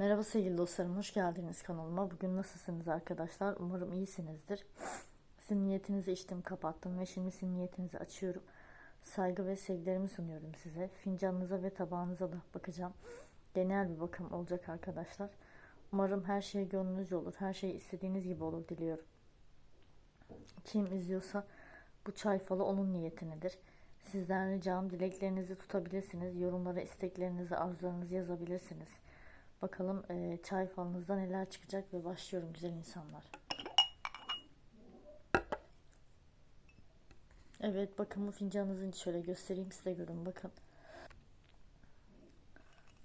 Merhaba sevgili dostlarım, hoş geldiniz kanalıma. Bugün nasılsınız arkadaşlar? Umarım iyisinizdir. Sizin niyetinizi içtim, kapattım ve şimdi sizin niyetinizi açıyorum. Saygı ve sevgilerimi sunuyorum size. Fincanınıza ve tabağınıza da bakacağım. Genel bir bakım olacak arkadaşlar. Umarım her şey gönlünüzce olur, her şey istediğiniz gibi olur diliyorum. Kim izliyorsa bu çay falı onun niyetinedir. Sizden ricam dileklerinizi tutabilirsiniz. Yorumlara isteklerinizi, arzularınızı yazabilirsiniz. Bakalım e, çay falınızda neler çıkacak ve başlıyorum güzel insanlar. Evet bakın bu fincanınızın şöyle göstereyim size görün bakın.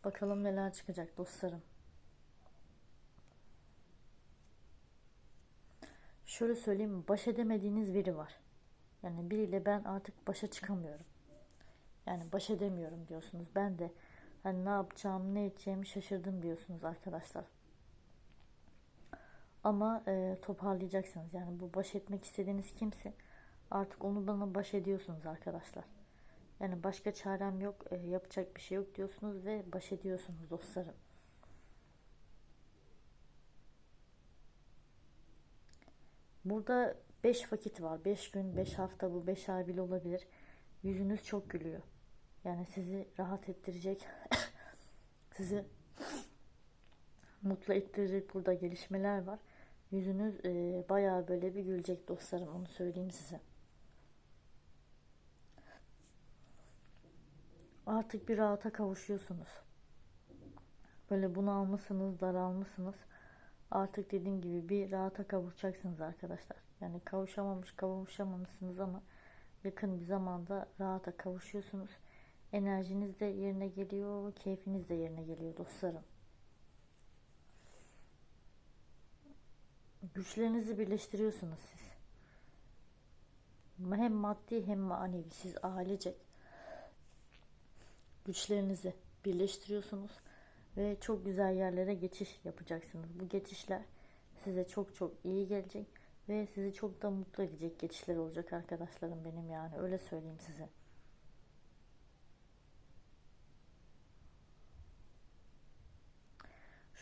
Bakalım neler çıkacak dostlarım. Şöyle söyleyeyim baş edemediğiniz biri var. Yani biriyle ben artık başa çıkamıyorum. Yani baş edemiyorum diyorsunuz. Ben de hani ne yapacağım, ne edeceğimi şaşırdım diyorsunuz arkadaşlar. Ama e, toparlayacaksınız. Yani bu baş etmek istediğiniz kimse artık onu bana baş ediyorsunuz arkadaşlar. Yani başka çarem yok, e, yapacak bir şey yok diyorsunuz ve baş ediyorsunuz dostlarım. Burada 5 vakit var. 5 gün, 5 hafta bu 5 ay bile olabilir. Yüzünüz çok gülüyor. Yani sizi rahat ettirecek, sizi mutlu ettirecek burada gelişmeler var. Yüzünüz e, bayağı böyle bir gülecek dostlarım onu söyleyeyim size. Artık bir rahata kavuşuyorsunuz. Böyle bunu almışsınız, daralmışsınız. Artık dediğim gibi bir rahata kavuşacaksınız arkadaşlar. Yani kavuşamamış, kavuşamamışsınız ama yakın bir zamanda rahata kavuşuyorsunuz. Enerjiniz de yerine geliyor, keyfiniz de yerine geliyor dostlarım. Güçlerinizi birleştiriyorsunuz siz. Hem maddi hem manevi siz ailecek güçlerinizi birleştiriyorsunuz ve çok güzel yerlere geçiş yapacaksınız. Bu geçişler size çok çok iyi gelecek ve sizi çok da mutlu edecek geçişler olacak arkadaşlarım benim yani öyle söyleyeyim size.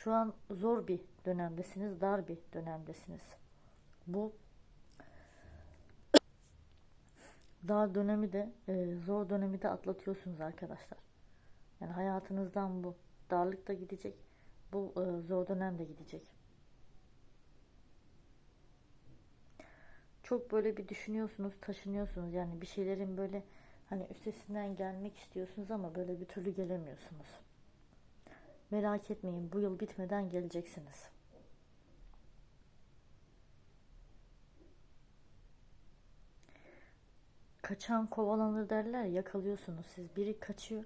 Şu an zor bir dönemdesiniz, dar bir dönemdesiniz. Bu dar dönemi de e, zor dönemi de atlatıyorsunuz arkadaşlar. Yani hayatınızdan bu darlık da gidecek, bu e, zor dönem de gidecek. Çok böyle bir düşünüyorsunuz, taşınıyorsunuz. Yani bir şeylerin böyle hani üstesinden gelmek istiyorsunuz ama böyle bir türlü gelemiyorsunuz. Merak etmeyin bu yıl bitmeden geleceksiniz. Kaçan kovalanır derler yakalıyorsunuz siz. Biri kaçıyor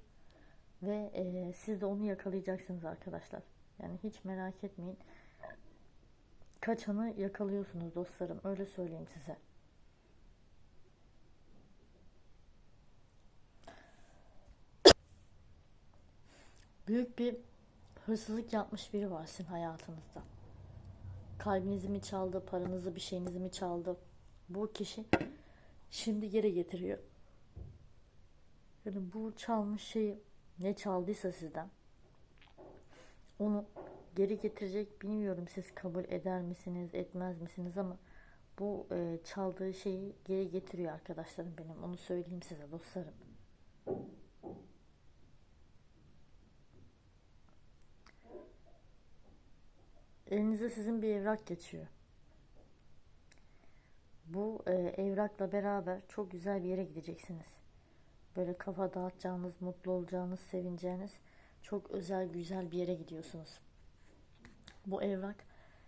ve e, siz de onu yakalayacaksınız arkadaşlar. Yani hiç merak etmeyin. Kaçanı yakalıyorsunuz dostlarım. Öyle söyleyeyim size. Büyük bir hırsızlık yapmış biri var sizin hayatınızda. Kalbinizi mi çaldı, paranızı, bir şeyinizi mi çaldı? Bu kişi şimdi geri getiriyor. Yani bu çalmış şeyi ne çaldıysa sizden onu geri getirecek bilmiyorum siz kabul eder misiniz etmez misiniz ama bu e, çaldığı şeyi geri getiriyor arkadaşlarım benim onu söyleyeyim size dostlarım. Elinize sizin bir evrak geçiyor. Bu e, evrakla beraber çok güzel bir yere gideceksiniz. Böyle kafa dağıtacağınız, mutlu olacağınız, sevineceğiniz çok özel, güzel bir yere gidiyorsunuz. Bu evrak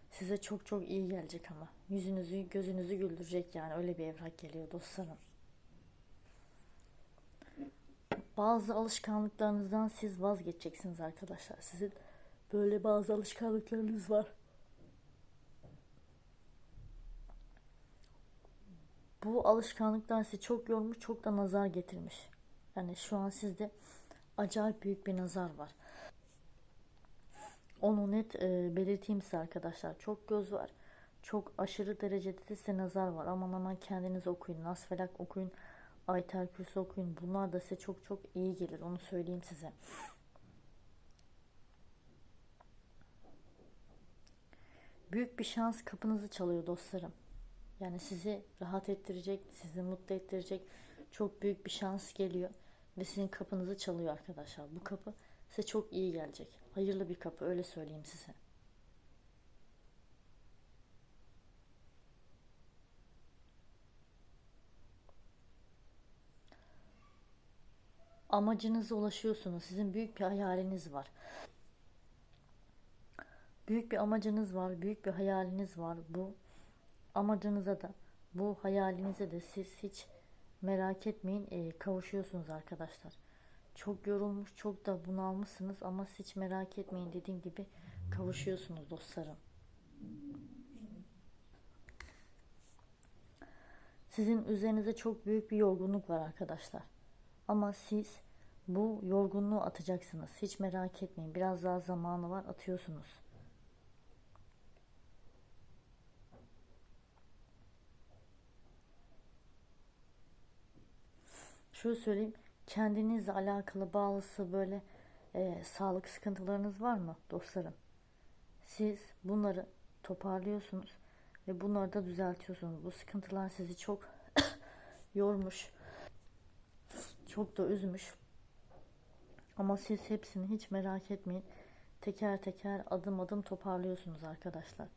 size çok çok iyi gelecek ama. Yüzünüzü, gözünüzü güldürecek yani öyle bir evrak geliyor dostlarım. Bazı alışkanlıklarınızdan siz vazgeçeceksiniz arkadaşlar. Sizin böyle bazı alışkanlıklarınız var. Bu alışkanlıklar sizi çok yormuş, çok da nazar getirmiş. Yani şu an sizde acayip büyük bir nazar var. Onu net e, belirteyim size arkadaşlar. Çok göz var. Çok aşırı derecede de size nazar var. Aman aman kendiniz okuyun. Nasfelak okuyun. Aytel Kürsü okuyun. Bunlar da size çok çok iyi gelir. Onu söyleyeyim size. Büyük bir şans kapınızı çalıyor dostlarım. Yani sizi rahat ettirecek, sizi mutlu ettirecek çok büyük bir şans geliyor ve sizin kapınızı çalıyor arkadaşlar. Bu kapı size çok iyi gelecek. Hayırlı bir kapı öyle söyleyeyim size. Amacınıza ulaşıyorsunuz. Sizin büyük bir hayaliniz var. Büyük bir amacınız var, büyük bir hayaliniz var. Bu amacınıza da, bu hayalinize de siz hiç merak etmeyin e, kavuşuyorsunuz arkadaşlar. Çok yorulmuş, çok da bunalmışsınız ama hiç merak etmeyin dediğim gibi kavuşuyorsunuz dostlarım. Sizin üzerinize çok büyük bir yorgunluk var arkadaşlar. Ama siz bu yorgunluğu atacaksınız. Hiç merak etmeyin. Biraz daha zamanı var atıyorsunuz. Şöyle söyleyeyim. Kendinizle alakalı bağlısı böyle e, sağlık sıkıntılarınız var mı dostlarım? Siz bunları toparlıyorsunuz ve bunları da düzeltiyorsunuz. Bu sıkıntılar sizi çok yormuş, çok da üzmüş. Ama siz hepsini hiç merak etmeyin. Teker teker adım adım toparlıyorsunuz arkadaşlar.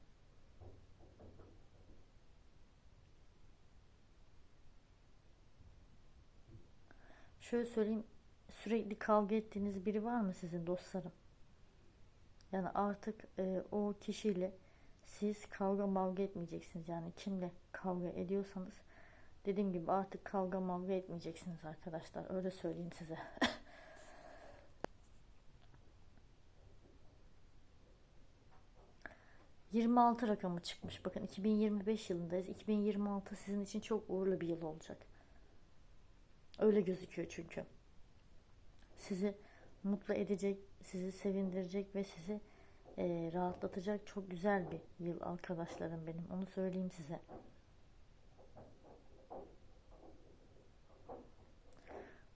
Şöyle söyleyeyim. Sürekli kavga ettiğiniz biri var mı sizin dostlarım? Yani artık e, o kişiyle siz kavga mavga etmeyeceksiniz. Yani kimle kavga ediyorsanız dediğim gibi artık kavga mavga etmeyeceksiniz arkadaşlar. Öyle söyleyeyim size. ...26 rakamı çıkmış. Bakın 2025 yılındayız. 2026 sizin için çok uğurlu bir yıl olacak. Öyle gözüküyor çünkü. Sizi mutlu edecek, sizi sevindirecek ve sizi e, rahatlatacak çok güzel bir yıl arkadaşlarım benim. Onu söyleyeyim size.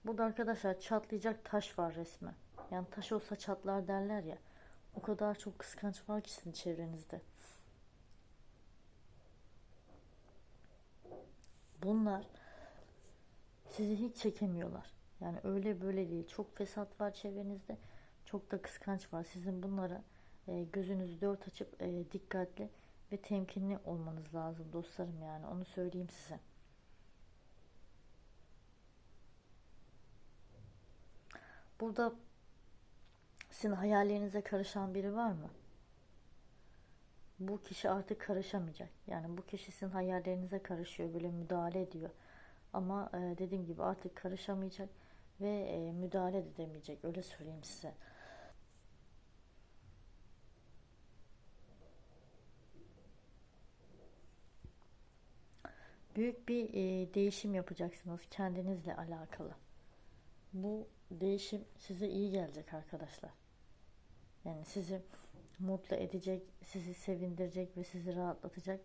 Burada arkadaşlar çatlayacak taş var resmen. Yani taş olsa çatlar derler ya. O kadar çok kıskanç var ki sizin çevrenizde. Bunlar sizi hiç çekemiyorlar. Yani öyle böyle değil. Çok fesat var çevrenizde. Çok da kıskanç var. Sizin bunlara e, gözünüzü dört açıp e, dikkatli ve temkinli olmanız lazım dostlarım yani. Onu söyleyeyim size. Burada sizin hayallerinize karışan biri var mı? Bu kişi artık karışamayacak. Yani bu kişi sizin hayallerinize karışıyor, böyle müdahale ediyor. Ama e, dediğim gibi artık karışamayacak ve e, müdahale edemeyecek. Öyle söyleyeyim size. Büyük bir e, değişim yapacaksınız kendinizle alakalı. Bu değişim size iyi gelecek arkadaşlar. Yani sizi mutlu edecek, sizi sevindirecek ve sizi rahatlatacak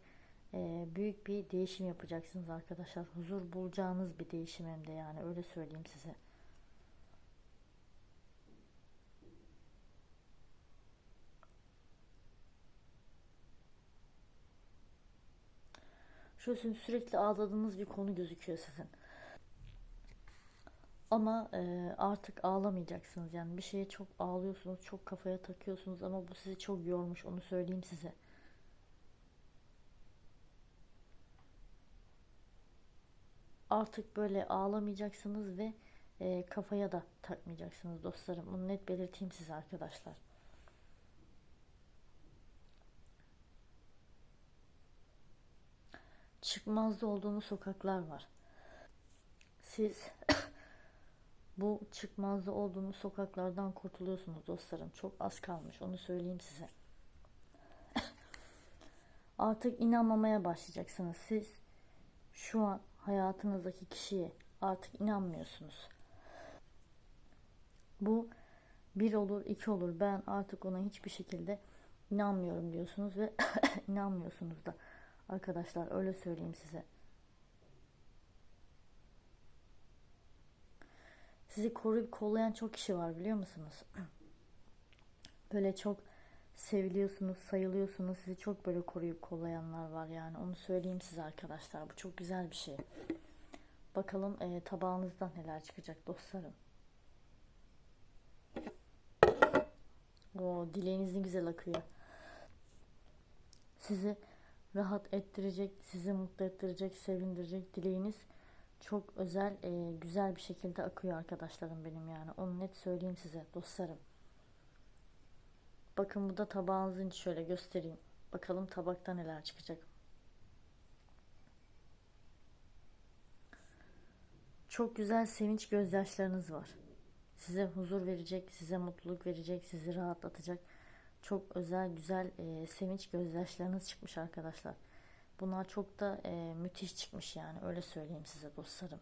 e, büyük bir değişim yapacaksınız arkadaşlar. Huzur bulacağınız bir değişim hem de yani öyle söyleyeyim size. Şöyle sürekli ağladığınız bir konu gözüküyor sizin. Ama e, artık ağlamayacaksınız. Yani bir şeye çok ağlıyorsunuz, çok kafaya takıyorsunuz ama bu sizi çok yormuş. Onu söyleyeyim size. Artık böyle ağlamayacaksınız ve e, kafaya da takmayacaksınız dostlarım. Bunu net belirteyim size arkadaşlar. Çıkmazda olduğunuz sokaklar var. Siz bu çıkmazda olduğunuz sokaklardan kurtuluyorsunuz dostlarım. Çok az kalmış onu söyleyeyim size. Artık inanmamaya başlayacaksınız. Siz şu an hayatınızdaki kişiye artık inanmıyorsunuz. Bu bir olur, iki olur. Ben artık ona hiçbir şekilde inanmıyorum diyorsunuz ve inanmıyorsunuz da. Arkadaşlar öyle söyleyeyim size. Sizi koruyup kollayan çok kişi var biliyor musunuz? Böyle çok seviliyorsunuz, sayılıyorsunuz. Sizi çok böyle koruyup kollayanlar var yani. Onu söyleyeyim size arkadaşlar. Bu çok güzel bir şey. Bakalım e, tabağınızdan neler çıkacak dostlarım. O dileğiniz ne güzel akıyor. Sizi rahat ettirecek, sizi mutlu ettirecek, sevindirecek dileğiniz çok özel, e, güzel bir şekilde akıyor arkadaşlarım benim yani. Onu net söyleyeyim size dostlarım. Bakın bu da tabağınızın içi şöyle göstereyim. Bakalım tabakta neler çıkacak. Çok güzel sevinç gözyaşlarınız var. Size huzur verecek, size mutluluk verecek, sizi rahatlatacak. Çok özel, güzel e, sevinç gözyaşlarınız çıkmış arkadaşlar. Bunlar çok da e, müthiş çıkmış yani öyle söyleyeyim size dostlarım.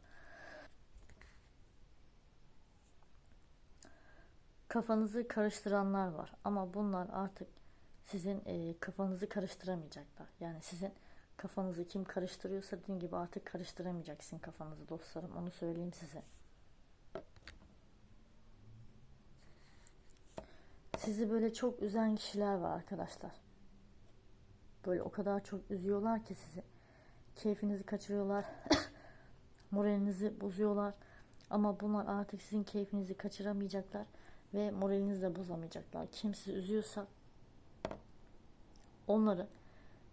Kafanızı karıştıranlar var ama bunlar artık sizin e, kafanızı karıştıramayacaklar. Yani sizin kafanızı kim karıştırıyorsa dediğim gibi artık karıştıramayacaksın kafanızı dostlarım onu söyleyeyim size. Sizi böyle çok üzen kişiler var arkadaşlar. Böyle o kadar çok üzüyorlar ki sizi. Keyfinizi kaçırıyorlar. moralinizi bozuyorlar. Ama bunlar artık sizin keyfinizi kaçıramayacaklar ve moralinizi de bozamayacaklar. Kim sizi üzüyorsa onları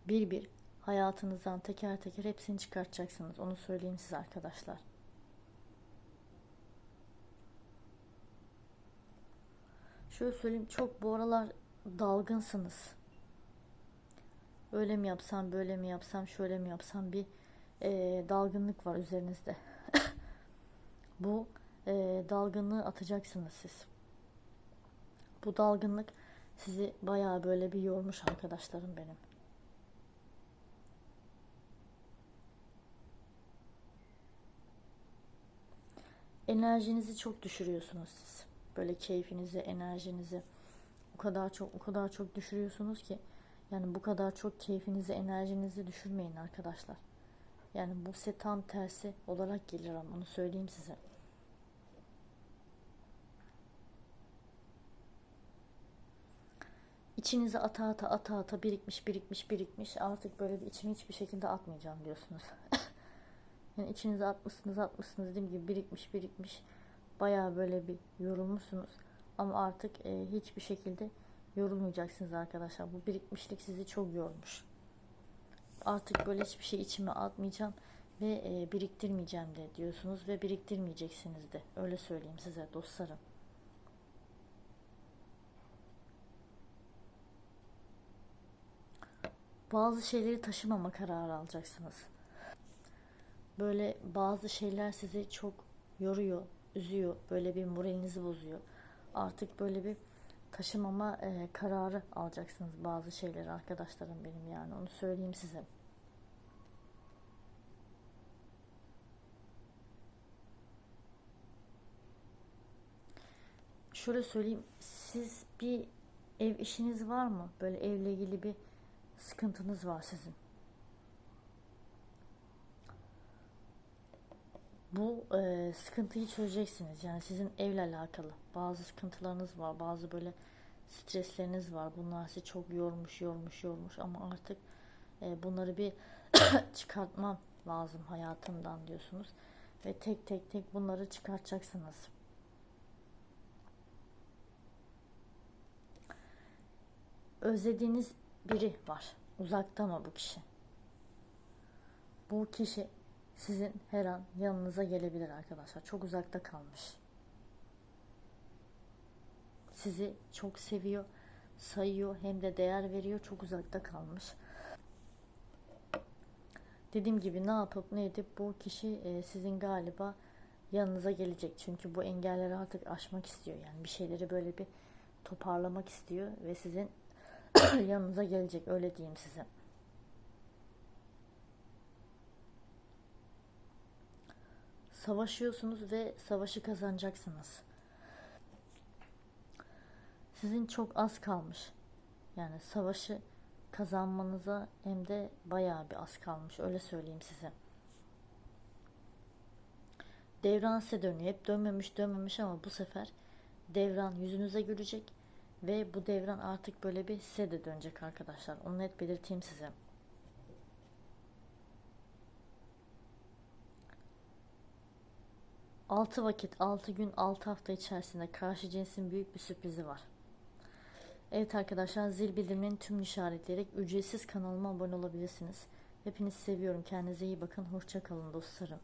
bir bir hayatınızdan teker teker hepsini çıkartacaksınız. Onu söyleyeyim size arkadaşlar. Şöyle söyleyeyim çok bu aralar dalgınsınız. Öyle mi yapsam, böyle mi yapsam, şöyle mi yapsam bir e, dalgınlık var üzerinizde. bu e, dalgınlığı atacaksınız siz. Bu dalgınlık sizi bayağı böyle bir yormuş arkadaşlarım benim. Enerjinizi çok düşürüyorsunuz siz. Böyle keyfinizi, enerjinizi o kadar çok o kadar çok düşürüyorsunuz ki yani bu kadar çok keyfinizi, enerjinizi düşürmeyin arkadaşlar. Yani bu size tam tersi olarak gelir ama onu söyleyeyim size. İçinize ata ata ata ata birikmiş birikmiş birikmiş artık böyle bir içimi hiçbir şekilde atmayacağım diyorsunuz. yani içinize atmışsınız atmışsınız dediğim gibi birikmiş birikmiş baya böyle bir yorulmuşsunuz ama artık e, hiçbir şekilde yorulmayacaksınız arkadaşlar. Bu birikmişlik sizi çok yormuş. Artık böyle hiçbir şey içime atmayacağım ve e, biriktirmeyeceğim de diyorsunuz ve biriktirmeyeceksiniz de. Öyle söyleyeyim size dostlarım. Bazı şeyleri taşımama kararı alacaksınız. Böyle bazı şeyler sizi çok yoruyor, üzüyor, böyle bir moralinizi bozuyor. Artık böyle bir taşımama e, kararı alacaksınız bazı şeyleri arkadaşlarım benim yani onu söyleyeyim size. Şöyle söyleyeyim siz bir ev işiniz var mı? Böyle evle ilgili bir sıkıntınız var sizin. bu e, sıkıntıyı çözeceksiniz. Yani sizin evle alakalı bazı sıkıntılarınız var, bazı böyle stresleriniz var. Bunlar sizi çok yormuş, yormuş, yormuş ama artık e, bunları bir çıkartmam lazım hayatımdan diyorsunuz ve tek tek tek bunları çıkartacaksınız. Özlediğiniz biri var. Uzakta mı bu kişi? Bu kişi sizin her an yanınıza gelebilir arkadaşlar. Çok uzakta kalmış. Sizi çok seviyor, sayıyor hem de değer veriyor. Çok uzakta kalmış. Dediğim gibi ne yapıp ne edip bu kişi e, sizin galiba yanınıza gelecek. Çünkü bu engelleri artık aşmak istiyor. Yani bir şeyleri böyle bir toparlamak istiyor ve sizin yanınıza gelecek öyle diyeyim size. savaşıyorsunuz ve savaşı kazanacaksınız. Sizin çok az kalmış. Yani savaşı kazanmanıza hem de bayağı bir az kalmış. Öyle söyleyeyim size. Devran size dönüyor. Hep dönmemiş dönmemiş ama bu sefer devran yüzünüze gülecek Ve bu devran artık böyle bir size de dönecek arkadaşlar. Onu net belirteyim size. Altı vakit, altı gün, altı hafta içerisinde karşı cinsin büyük bir sürprizi var. Evet arkadaşlar zil bildirimlerini tüm işaretleyerek ücretsiz kanalıma abone olabilirsiniz. Hepinizi seviyorum. Kendinize iyi bakın. Hoşça kalın dostlarım.